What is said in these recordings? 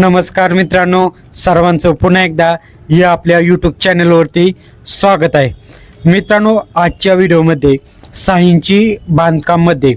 नमस्कार मित्रांनो सर्वांचं पुन्हा एकदा या आपल्या यूट्यूब चॅनलवरती स्वागत आहे. मित्रांनो आजच्या व्हिडिओमध्ये साहींची बांधकाममध्ये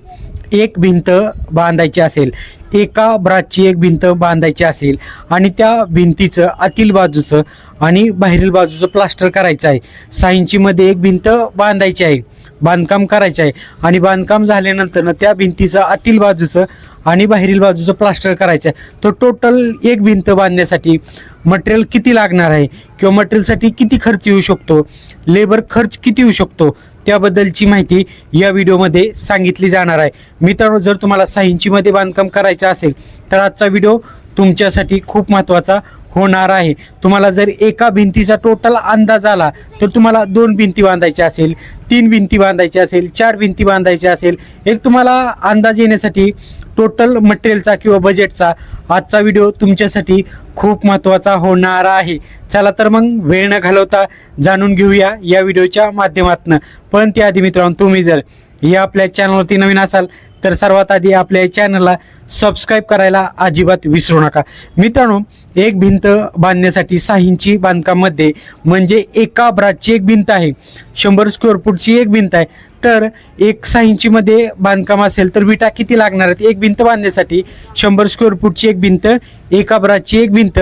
एक भिंत बांधायची असेल एका ब्राचची एक भिंत बांधायची असेल आणि त्या भिंतीचं आतील बाजूचं आणि बाहेरील बाजूचं प्लास्टर करायचं आहे. साईंचीमध्ये एक भिंत बांधायची आहे. बांधकाम करायचं आहे. आणि बांधकाम झाल्यानंतर त्या भिंतीचं आतील बाजूचं आणि बाहेरील बाजूचं प्लास्टर करायचं आहे. तर टोटल एक भिंत बांधण्यासाठी मटेरियल किती लागणार आहे? किंवा मटेरियलसाठी किती खर्च येऊ शकतो? लेबर खर्च किती येऊ शकतो? त्याबद्दलची माहिती या व्हिडिओमध्ये सांगितली जाणार आहे. मित्रांनो जर तुम्हाला साईंचीमध्ये बांधकाम करायचं असेल तर आजचा व्हिडिओ तुमच्यासाठी खूप महत्त्वाचा होणार आहे. तुम्हाला जर एका भिंतीचा टोटल अंदाज आला तर तुम्हाला दोन भिंती बांधायच्या असेल तीन भिंती बांधायची असेल चार भिंती बांधायच्या असेल. एक तुम्हाला अंदाज येण्यासाठी टोटल मटेरियलचा किंवा बजेटचा आजचा व्हिडिओ तुमच्यासाठी खूप महत्त्वाचा होणार आहे. चला तर मग वेळ न घालवता जाणून घेऊया या व्हिडिओच्या माध्यमातून. पण त्याआधी मित्रांनो तुम्ही जर या आपल्या चॅनलवरती नवीन असाल तर सर्वात आधी आपल्या चॅनलला सबस्क्राईब करायला अजिबात विसरू नका. मित्रांनो एक भिंत बांधण्यासाठी सहा इंची बांधकाममध्ये म्हणजे एका ब्राजची एक भिंत आहे शंभर स्क्वेअर फूटची एक भिंत आहे. तर एक सहा इंचीमध्ये बांधकाम असेल तर विटा किती लागणार आहेत? एक भिंत बांधण्यासाठी शंभर स्क्वेअर फूटची एक भिंत एका ब्राजची एक भिंत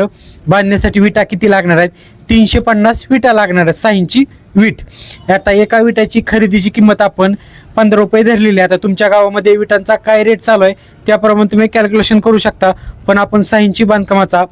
बांधण्यासाठी विटा किती लागणार आहेत? तीनशे पन्नास विटा लागणार आहेत सहा इंची वीट. आता एका विटाची खरेदीची किंमत आपण पंधरा रुपये धरलेली आहे. आता तुमच्या गावामध्ये विटांचा काय रेट चालू आहे त्याप्रमाणे तुम्ही कॅल्क्युलेशन करू शकता. पण आपण साईंची बांधकामाचा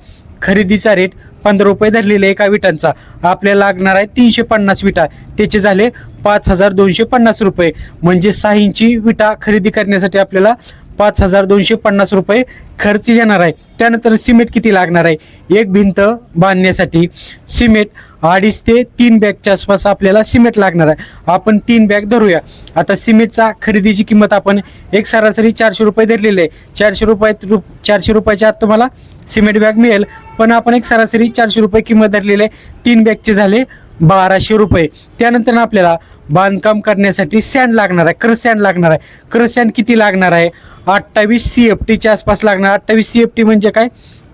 खरेदीचा रेट पंधरा रुपये धरलेला आहे एका विटांचा. आपल्याला लागणार आहे तीनशे पन्नास विटा. त्याचे झाले पाच हजार दोनशे पन्नास रुपये. म्हणजे साईंची विटा खरेदी करण्यासाठी आपल्याला पाच हजार दोनशे पन्नास रुपये खर्च येणार आहे. त्यानंतर सिमेंट किती लागणार आहे? एक भिंत बांधण्यासाठी सिमेंट अडीच ते तीन बॅगच्या आसपास आपल्याला सिमेंट लागणार आहे. आपण तीन बॅग धरूया. आता सिमेंटचा खरेदीची किंमत आपण एक सरासरी चारशे रुपये धरलेली आहे. चारशे रुपयात रु चारशे रुपयाच्या आत तुम्हाला सिमेंट बॅग मिळेल. पण आपण एक सरासरी चारशे रुपये किंमत धरलेली आहे. तीन बॅगचे झाले बाराशे रुपये. त्यानंतर आपल्याला बांधकाम करण्यासाठी सँड लागणार आहे. क्रस सँड लागणार आहे. क्रस सँड किती लागणार आहे? अठ्ठावीस सी एफ टीच्या आसपास लागणार. अठ्ठावीस सी एफ टी म्हणजे काय?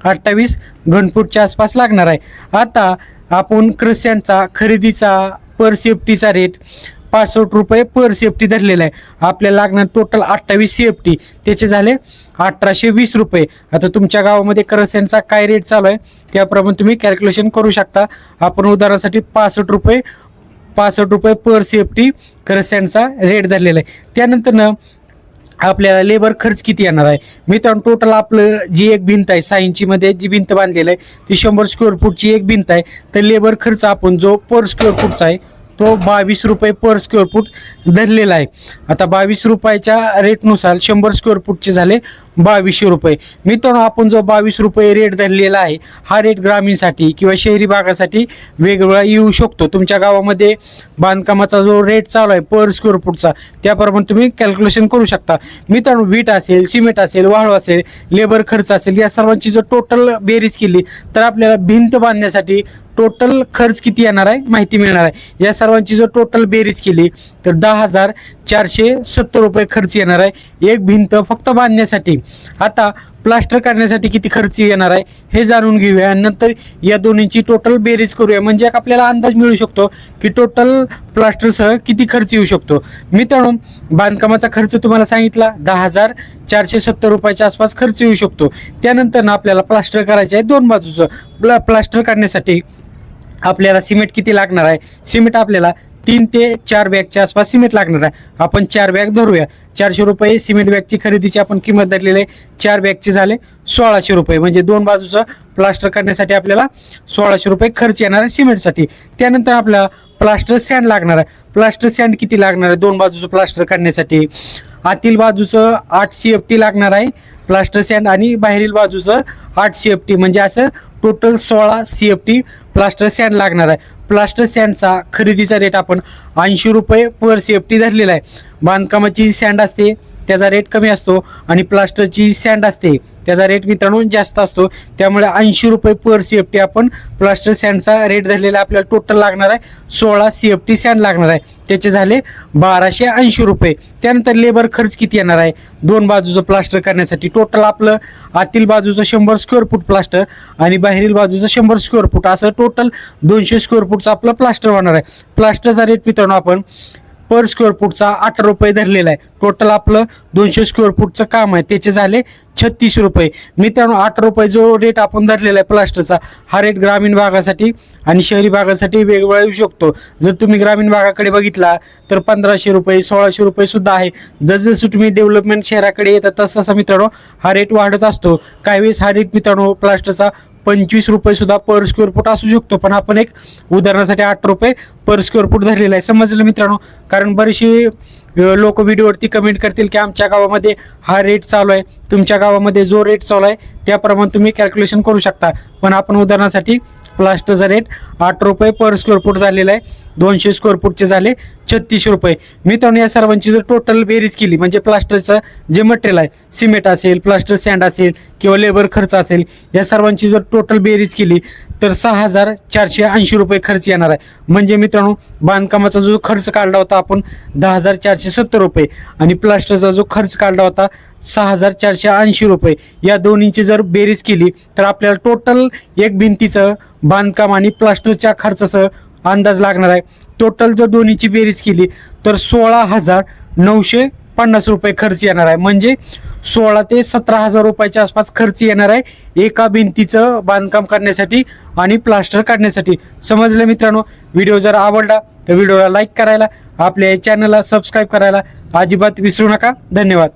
अठ्ठावीस घनफूटच्या आसपास लागणार आहे. आता आपण क्रस्यांचा खरेदीचा पर सेफ्टीचा रेट पासष्ट रुपये पर सेफ्टी धरलेला आहे. आपल्याला लागणार टोटल अठ्ठावीस सेफ्टी त्याचे झाले अठराशे वीस रुपये. आता तुमच्या गावामध्ये करस्यांचा काय रेट चालू आहे? त्याप्रमाणे तुम्ही कॅल्क्युलेशन करू शकता. आपण उदाहरणासाठी पासष्ट रुपये पासष्ट रुपये पर सेफ्टी करस्यांचा रेट धरलेला आहे. त्यानंतर आपल्याला लेबर खर्च किती येणार आहे? मित्रांनो टोटल आपलं जी एक भिंत आहे सहा इंचीमध्ये जी भिंत बांधलेली आहे ती शंभर स्क्वेअर फूटची एक भिंत आहे. तर लेबर खर्च आपण जो पर स्क्वेअर फूटचा आहे तो बावीस रुपये पर स्क्वेअर फूट धरलेला आहे. आता बावीस रुपयाच्या रेटनुसार शंभर स्क्वेअर फूटचे झाले बावीसशे रुपये. मित्रांनो आपण जो बावीस रुपये रेट धरलेला आहे हा रेट ग्रामीणसाठी किंवा शहरी भागासाठी वेगवेगळा येऊ शकतो. तुमच्या गावामध्ये बांधकामाचा जो रेट चालू आहे पर स्क्वेअर फूटचा त्याप्रमाणे तुम्ही कॅल्क्युलेशन करू शकता. मित्रांनो वीट असेल सिमेंट असेल वाळू असेल लेबर खर्च असेल या सर्वांची जर टोटल बेरीज केली तर आपल्याला भिंत बांधण्यासाठी टोटल खर्च किती येणार आहे माहिती मिळणार आहे. या सर्वांची जर टोटल बेरीज केली तर दहा हजार चारशे सत्तर रुपये खर्च येणार आहे. एक भिंत फक्त बांधण्यासाठी. आता प्लास्टर करण्यासाठी किती खर्च येणार आहे हे जाणून घेऊया. आणि नंतर या दोन्हींची टोटल बेरीज करूया. म्हणजे एक आपल्याला अंदाज मिळू शकतो की टोटल प्लास्टरसह किती खर्च येऊ शकतो. मित्रांनो बांधकामाचा खर्च तुम्हाला सांगितला दहा हजार चारशे सत्तर रुपयाच्या आसपास खर्च येऊ शकतो. त्यानंतर ना आपल्याला प्लास्टर करायचे आहे दोन बाजूचं. प्ला प्लास्टर करण्यासाठी आपल्याला सिमेंट किती लागणार आहे? सिमेंट आपल्याला तीन ते चार बॅगच्या आसपास सिमेंट लागणार आहे. आपण चार बॅग धरूया. चारशे रुपये सिमेंट बॅगची खरेदीची आपण किंमत धरलेली आहे. चार बॅगचे झाले सोळाशे रुपये. म्हणजे दोन बाजूचं प्लास्टर करण्यासाठी आपल्याला सोळाशे रुपये खर्च येणार आहे सिमेंटसाठी. त्यानंतर आपल्याला प्लास्टर सँड लागणार आहे. प्लास्टर सँड किती लागणार आहे? दोन बाजूचं प्लास्टर करण्यासाठी. आतील बाजूचं आठ सी एफ टी लागणार आहे. प्लास्टर सँड आणि बाहेरील बाजूचं आठ सी एफ टी. म्हणजे असं टोटल सोळा C F T plaster sand लागणार आहे. प्लास्टर सँडचा खरेदीचा रेट आपण ऐंशी रुपये पर सी एफ टी धरलेला आहे. बांधकामाची सँड असते त्याचा रेट कमी असतो आणि प्लास्टरची सँड असते त्याचा रेट मित्रांनो जास्त असतो. त्यामुळे ऐंशी रुपये पर सी एफ टी आपण प्लास्टर सँडचा रेट धरलेला आपल्याला टोटल लागणार आहे. सोळा सी एफ टी सँड लागणार आहे. त्याचे झाले बाराशे ऐंशी रुपये. त्यानंतर लेबर खर्च किती येणार आहे? दोन बाजूचं प्लास्टर करण्यासाठी टोटल आपलं आतील बाजूचं शंभर स्क्वेअर फूट प्लास्टर आणि बाहेरील बाजूचं शंभर स्क्वेअर फूट असं टोटल दोनशे स्क्वेअर फूटचं आपलं प्लास्टर होणार आहे. प्लास्टरचा रेट मित्रांनो आपण पर स्क्वेअर फूटचा आठ रुपये धरलेला आहे. टोटल आपलं दोनशे स्क्वेअर फूटचं काम आहे. त्याचे झाले छत्तीस रुपये. मित्रांनो आठ रुपये जो रेट आपण धरलेला आहे प्लास्टरचा हा रेट ग्रामीण भागासाठी आणि शहरी भागासाठी वेगवेगळा येऊ शकतो. जर तुम्ही ग्रामीण भागाकडे बघितला तर पंधराशे रुपये सोळाशे रुपये सुद्धा आहे. जसजसं तुम्ही डेव्हलपमेंट शहराकडे येतात तस तसा मित्रांनो हा रेट वाढत असतो. काही वेळेस हा रेट मित्रांनो प्लास्टरचा पंचवीस रुपये सुद्धा पर स्क्वेअर फूट असू शकतो. पण आपण एक उदाहरणासाठी आठ रुपये पर स्क्वेअर फूट धरलेला आहे. समजलं मित्रांनो? कारण बरेचसे लोक व्हिडिओवरती कमेंट करतील की आमच्या गावामध्ये हा रेट चालू आहे. तुमच्या गावामध्ये जो रेट चालू आहे त्याप्रमाणे तुम्ही कॅल्क्युलेशन करू शकता. पण आपण उदाहरणासाठी प्लास्टरचा रेट आठ रुपये पर स्क्वेअर फूट झालेला आहे. दोनशे स्क्वेअर फूटचे झाले छत्तीस रुपये. मित्रांनो या सर्वांची जर टोटल बेरीज केली म्हणजे प्लास्टरचं जे मटेरियल आहे सिमेंट असेल प्लास्टर सँड असेल किंवा लेबर खर्च असेल या सर्वांची जर टोटल बेरीज केली तर सहा हजार चारशे ऐंशी रुपये खर्च येणार आहे. म्हणजे मित्रांनो बांधकामाचा जो खर्च काढला होता आपण दहा हजार चारशे सत्तर रुपये. आणि प्लास्टरचा जो खर्च काढला होता सहा हजार चारशे ऐंशी रुपये. या दोन्हींची जर बेरीज केली तर आपल्याला टोटल एक भिंतीचं बांधकाम आणि प्लास्टरच्या खर्चासह अंदाज लागणार आहे. टोटल जर दोन्हीची बेरीज केली तर सोळा हजार नऊशे पन्नास रुपये खर्च येणार आहे. म्हणजे सोळा ते सतरा हजार रुपयाच्या आसपास खर्च येणार आहे एका भिंतीचं बांधकाम करण्यासाठी आणि प्लास्टर काढण्यासाठी. समजलं मित्रांनो? व्हिडिओ जर आवडला तर व्हिडिओला लाईक करायला आपल्या चॅनलला सबस्क्राईब करायला अजिबात विसरू नका. धन्यवाद.